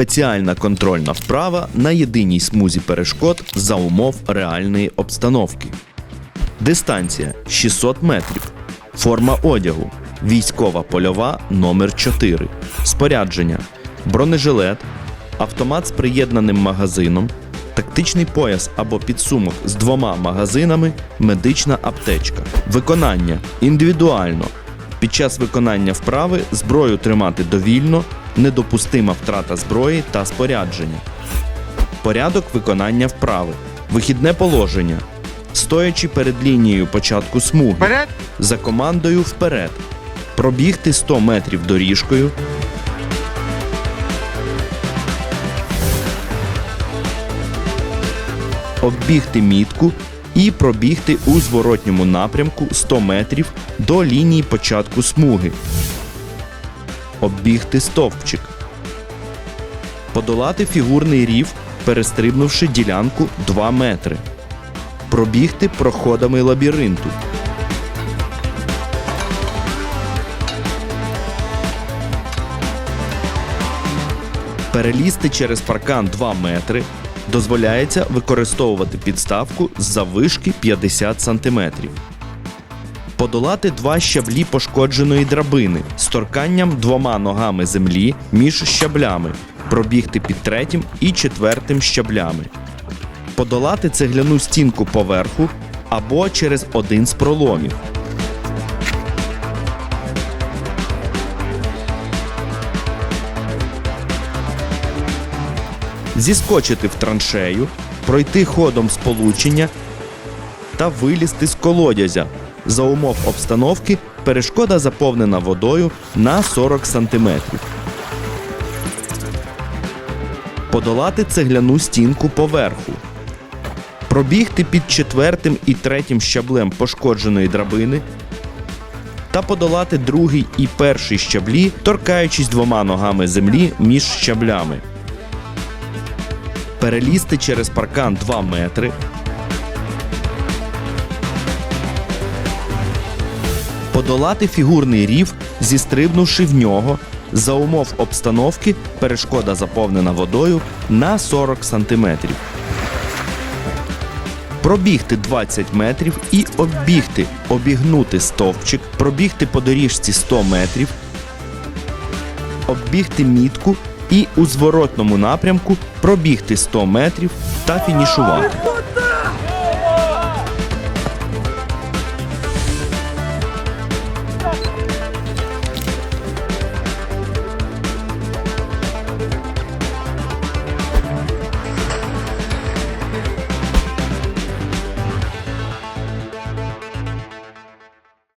Спеціальна контрольна вправа на єдиній смузі перешкод за умов реальної обстановки. Дистанція 600 метрів. Форма одягу. Військова польова номер 4 Спорядження. Бронежилет. Автомат з приєднаним магазином. Тактичний пояс або підсумок з двома магазинами. Медична аптечка. Виконання індивідуально. Під час виконання вправи зброю тримати довільно, недопустима втрата зброї та спорядження. Порядок виконання вправи. Вихідне положення. Стоячи перед лінією початку смуги. Вперед! За командою вперед. Пробігти 100 метрів доріжкою. Оббігти мітку і пробігти у зворотньому напрямку 100 метрів до лінії початку смуги. Оббігти стовпчик. Подолати фігурний рів, перестрибнувши ділянку 2 метри. Пробігти проходами лабіринту. Перелізти через паркан 2 метри дозволяється використовувати підставку з заввишки 50 см. Подолати два щаблі пошкодженої драбини з торканням двома ногами землі між щаблями, пробігти під третім і четвертим щаблями. Подолати цегляну стінку поверху або через один з проломів. зіскочити в траншею, пройти ходом сполучення та вилізти з колодязя. За умов обстановки перешкода заповнена водою на 40 см. Подолати цегляну стінку поверху. Пробігти під четвертим і третім щаблем пошкодженої драбини та подолати другий і перший щаблі, торкаючись двома ногами землі між щаблями перелізти через паркан 2 метри, подолати фігурний рів, зістрибнувши в нього. За умов обстановки перешкода заповнена водою на 40 см. Пробігти 20 метрів і оббігти, обігнути стовпчик, пробігти по доріжці 100 метрів, оббігти мітку і у зворотному напрямку пробігти 100 метрів та фінішувати.